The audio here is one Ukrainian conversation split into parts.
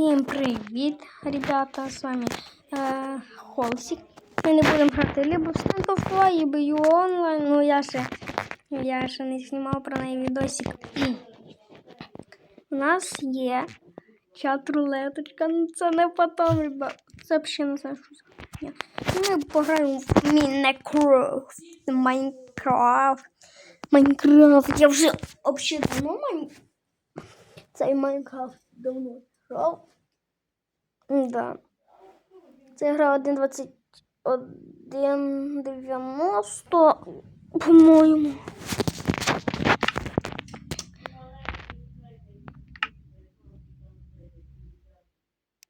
Всім привіт, ребята, з вами е, Холсік. Ми не будемо грати либо в Stand of Fly, либо Ю онлайн. Ну я ще, я ще не знімав про неї відосик. У нас є чат рулеточка, ну це не потом, ребят. Це взагалі не знаю, що це. Ми пограємо в Мінекрафт. Майнкрафт. Майнкрафт. Я вже взагалі давно Майнкрафт. Цей Майнкрафт давно грав. Да. Це гра 1.21.90, по-моєму.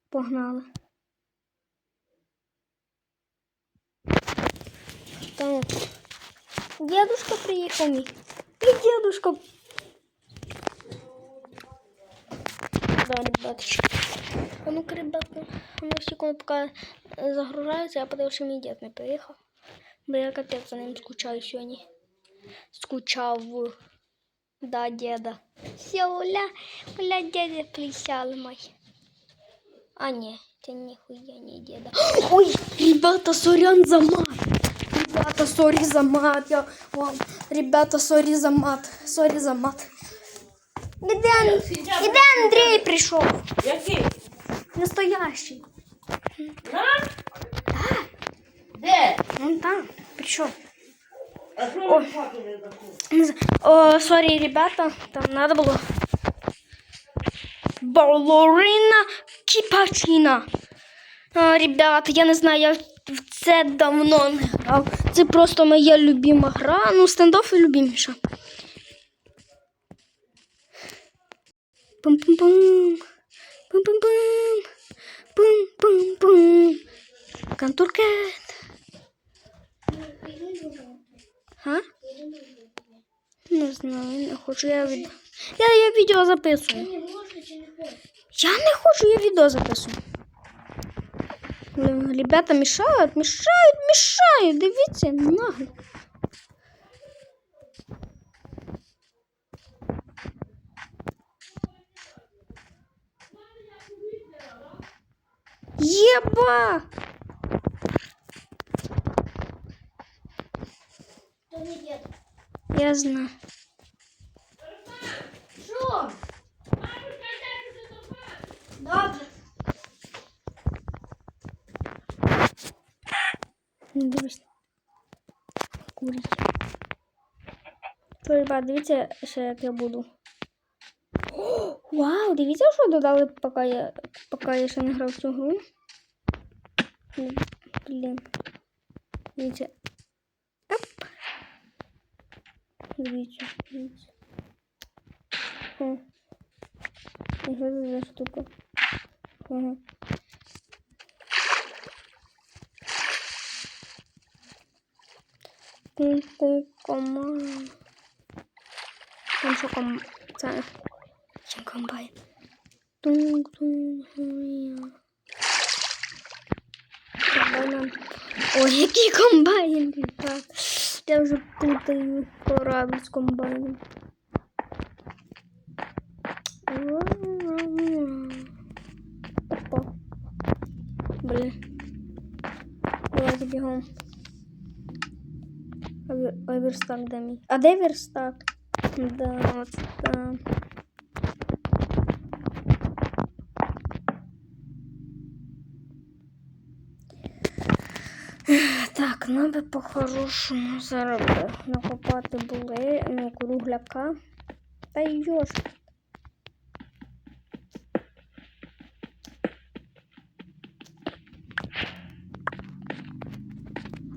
Погнали. Так. Дедушка приїхав мій. І дедушка Да, ребяточки. А ну-ка, ребятки, а ну секунду, пока э, загружается, я подивлюся, що мій дід не приїхав. Бо я капець за ним скучаю сьогодні. Скучав. Да, деда. Все, Оля, Оля, дядя присял мой. А, не, это нихуя не деда. Ой, ребята, сорян за мат. Ребята, сори за мат. Я вам, ребята, сори за мат. Сори за мат. Іде, Ан- іде Андрій прийшов. Який? Настоящий. На? Де? Вон там прийшов. Не знаю. О, сорі, ребята, там надо було. Балерина Кіпачина. Ребята, я не знаю, я в це давно не грав. Це просто моя любима гра. Ну, стендоф і любиміша. Пум-пум-пум. Пум-пум-пум. Контуркет. А? Не знаю, не хочу. Я від... Я, я відео записую. Я не хочу, я відео записую. Ребята мішають, мішають, мішають. Дивіться, нагло. Єба! Я знаю. Що? Добре. Не дивись. Курить. То, ребят, дивіться, ще як я буду. О, вау, дивіться, що додали, поки я, поки я ще не грав в цю гру. Ну, Блін. Дивіться. Дивіться, дивіться. О. І що це за штука? Ага. Ку-ку коман. Там що ком... Це... Чим комбайн? Тунг-тунг-хуя. Комбайн. Ой, який комбайн, ребят. Я вже путаю корабль з комбайном. Опа. Блин. Давайте бігом. А верстак де мій? А де верстак? Да, от там. Так, надо по-хорошому зараз накопати були, ну, кругляка. Та йош.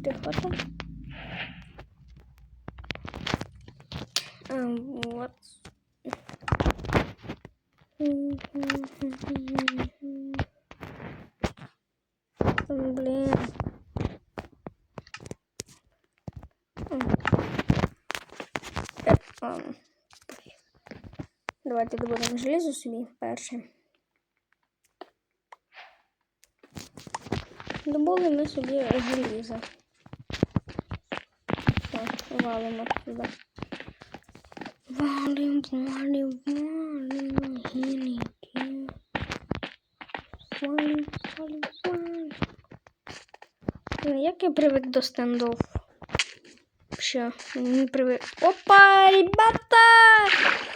Тихо там. Вот. Блин. Е, а, Давайте добудемо железо собі перше. Добули ми собі желізо. Все, валимо туди. Валим, валим, валим, гілки. свалим, свалим, свалим. Блін, Як я привик до стендов? Вообще, не привик. Опа, ребята!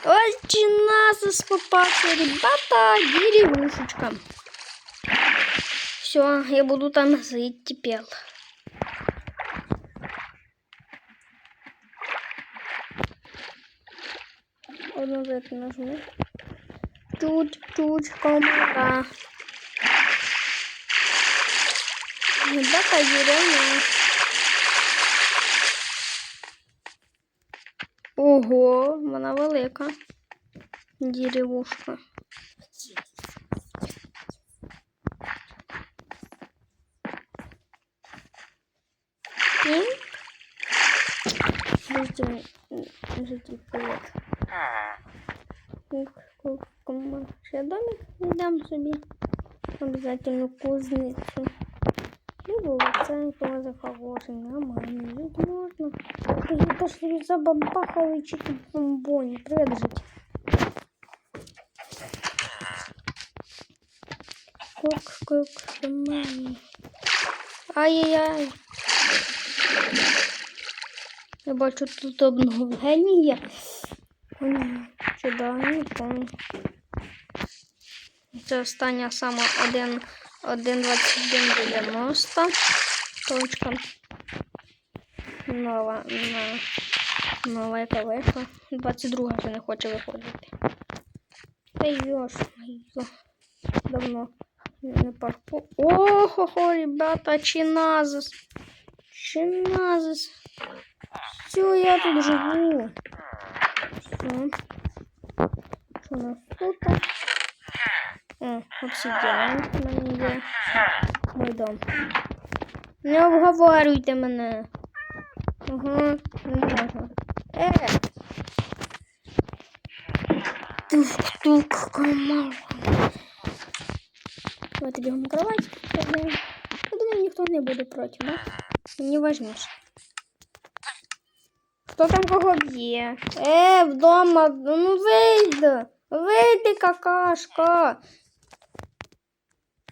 Очень нас попався, ребята, деревушечка. Все, я буду там жить теперь. Одну за это нажму. Чуть-чуть комара. Ребята, деревня. Ого, вона велика. Деревушка. Житель, житель, привет. Ще домик віддам собі. Обязательно кузницю. Либо цей тоже хороший, нормальный. Жить можно. Какие-то шли за бамбаховые чики бомбони. Привет, жить. Кук, кук, кумай. Ай-яй-яй. Я бачу тут. Ой, Сюди, не помню. Це остання саме 1, 1.21.90. Точка. Нова, на, нова яка вийшла. 22 вже не хоче виходити. Та йош, йо. Давно не парку. Ого, ребята, чиназис. Чиназис. Все, я тут живу. Все. Що у нас тут? О, обсидіан в мене є. Мой дом. Не обговорюйте мене. Ага, не можна. Е! Тук-тук, комар. Давайте бігом кровать. Я думаю, ніхто не буде проти, да? Мені важніше. Хто там кого б'є? Е, вдома, ну вийди. Вийди, какашка.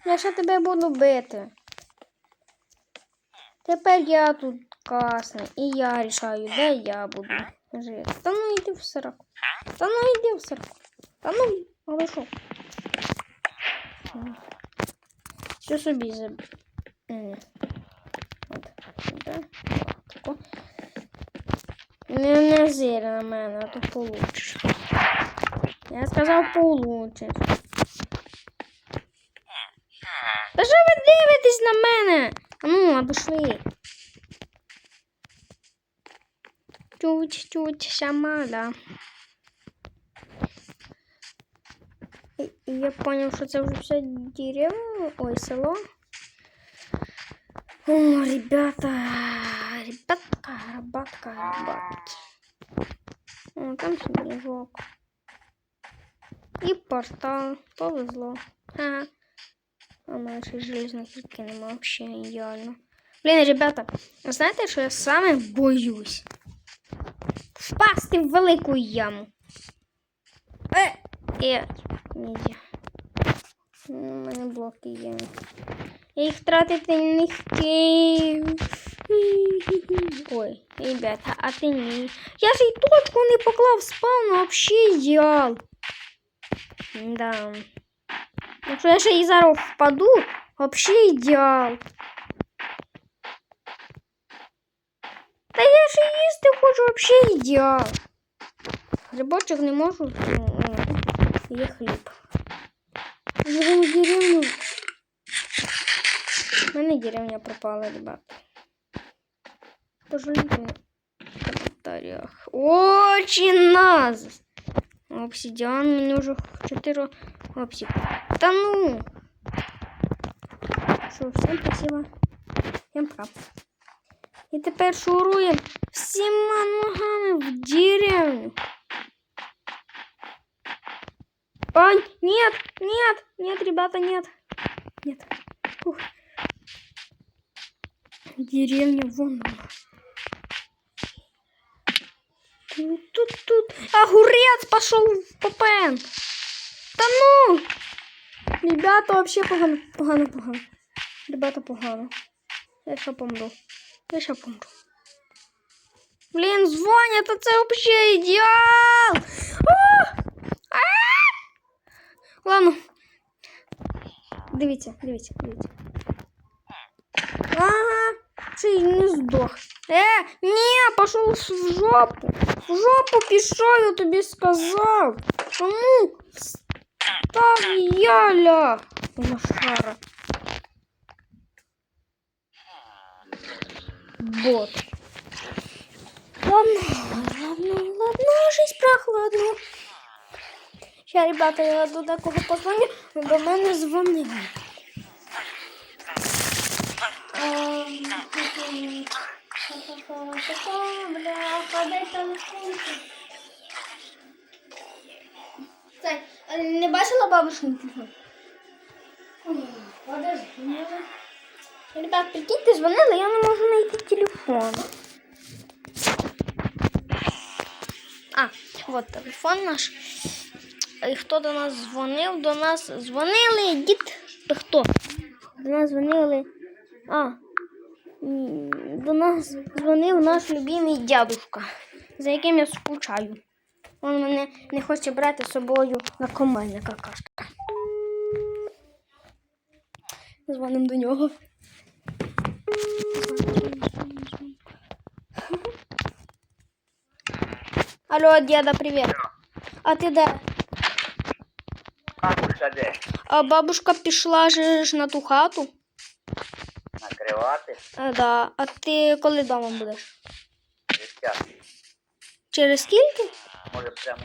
Я ще тебе буду бити. Тепер я тут касний. І я рішаю, де я буду жити. Та ну йди в сраку. Та ну йди в сраку. Та ну, але що? Собі заб... Ні. От. Да. Тако. Не, не на мене, а то получиш. Я сказав получиш. Та що ви дивитесь на мене? А ну, обійшли. Чуть-чуть шамада. І, і я понял, що це вже все деревня, ой, село. О, ребята, ребятка, рабатка, рабатки. О, там снежок. І портал. Повезло. Ага. А мене ще нема вообще ідеально. Блін, ребята, знаєте, що я саме боюсь? Впасти в велику яму. Е, е, нельзя. У мене блоки є. Я їх не хотів. Ой, ребята, а ти ні. Я ж і точку не поклав спавну, вообще ідеал. Да. Якщо я ще і зараз впаду, вообще ідеал. Та я ще їсти хочу, вообще ідеал. Грибочок не можу. ну, ну, Є хліб. Живу в деревню. У мене деревня пропала, ребят. Пожалуйте в комментариях. Очень нас. Обсидиан мені вже 4 обсид. Та ну. Що, всім спасибо. Всім пока. І тепер шуруємо всіма ногами в деревню. А, нет, нет, нет, ребята, нет. Нет. Ух. Деревня вон она. Тут, тут, тут. Огурец пошел в ППН. Да ну! Ребята, вообще погано, погано, погано. Ребята, погано. Я ще помру. Я ще помру. Блін, дзвонять, а це взагалі ідеал! А! А! Ладно. Дивіться, дивіться, дивіться. Ага, чи не здох. Е, ні, пішов в жопу. В жопу пішов, я тобі сказав. Чому? Став яля. Лошара. Бот. Ладно, ладно, ладно, жизнь прохладно. Ще, ребята, я до декого позвоню, до мене дзвонили. Ем, А не бачила телефон? Подожди. Ребят, прикиньте, дзвонили, я не можу знайти телефон. А, вот телефон наш. І хто до нас дзвонив? До нас дзвонили дід. Хто? До нас дзвонили. А. До нас дзвонив наш любимий дядушка, за яким я скучаю. Він мене не хоче брати з собою на комельня какашка. Дзвоним до нього. Алло, діда, привіт. А ти де? Бабушка де? А бабушка пішла же ж на ту хату. А, да. а ти коли вдома будеш? Життя. Через скільки? Може прямо.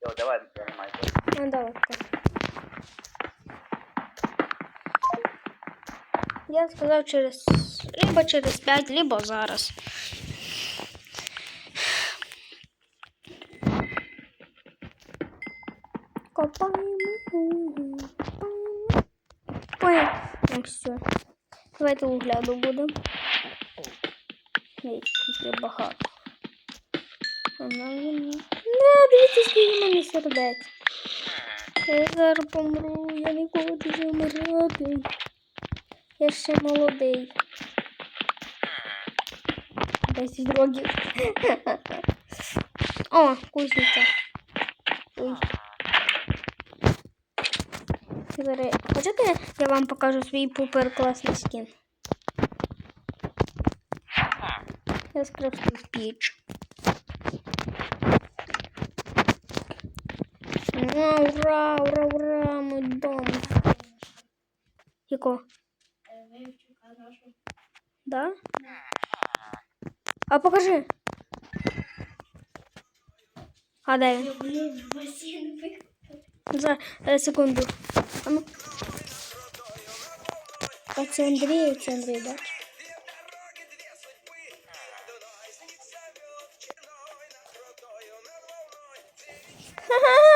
Все, давай займайся. Ну, давай. так. Я сказав через либо через 5, либо зараз. Копаємо. Понял. Ну все. Давайте угля добудемо. Ей, скільки багато. Мені. Не, дивіться, в мене сердець. Я зараз помру, я не хочу замирати. Я ще молодий. 10 років. О, кузниця. Ой. Зараз, хочете, я вам покажу свій пупер класний скін? Я скрафтив піч. Ура, ура, ура, ура, мой дом. Яко? Да? А покажи. А де він? За е, секунду. А ну. А це Андрій, це Андрій, да?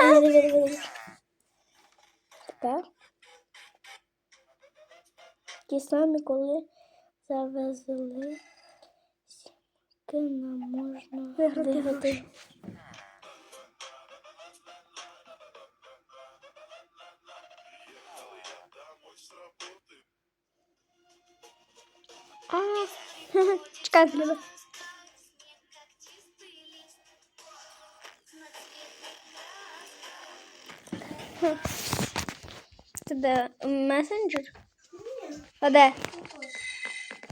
А, диви, диви, диви. Так. Ті самі, коли завезли сімки, нам можна виграти. А, чекай, диви. Це де месенджер? А де?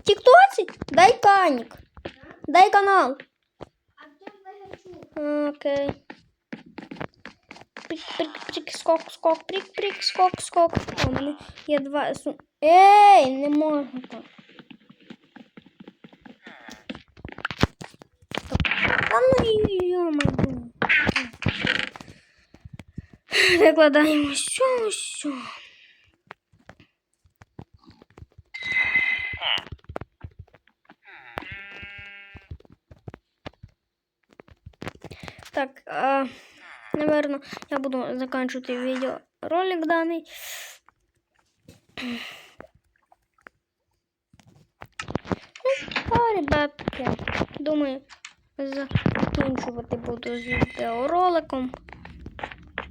Тіктоці? Дай канік. Дай канал. Окей. Прик, прик, прик, скок, скок, прик, прик, скок, скок. О, мене є два. Ей, не можна так. Ну. Викладаємо все, все. Так, а, наверное, я буду заканчивать видеоролик данный. Ну, а, ребятки, думаю, закінчувати буду з відеороликом.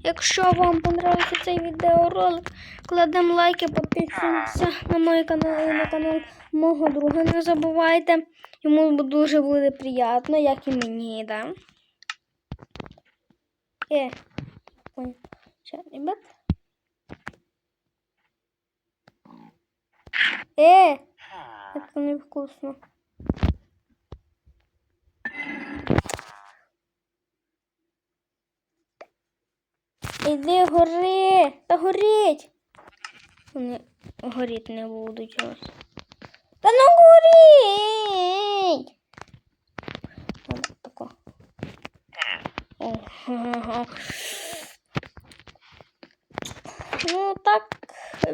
Якщо вам понравився цей відеоролик, кладемо лайки, підписуємося на мій канал і на канал мого друга. Не забувайте. Йому дуже буде приємно, як і мені, да? Е, ще, ребят. Е, це невкусно. Іди гори, та горіть. Вони горіти не будуть ось. Та ну горіть. Тако. Ну так,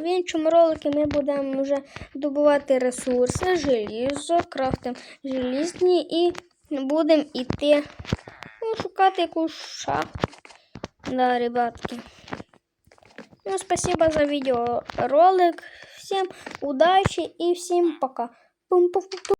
в іншому ролику ми будемо вже добувати ресурси, желізо, крафтимо желізні і будемо йти ну, шукати якусь шахту. Да, ребятки. Ну, спасибо за видеоролик. Всем удачи и всем пока.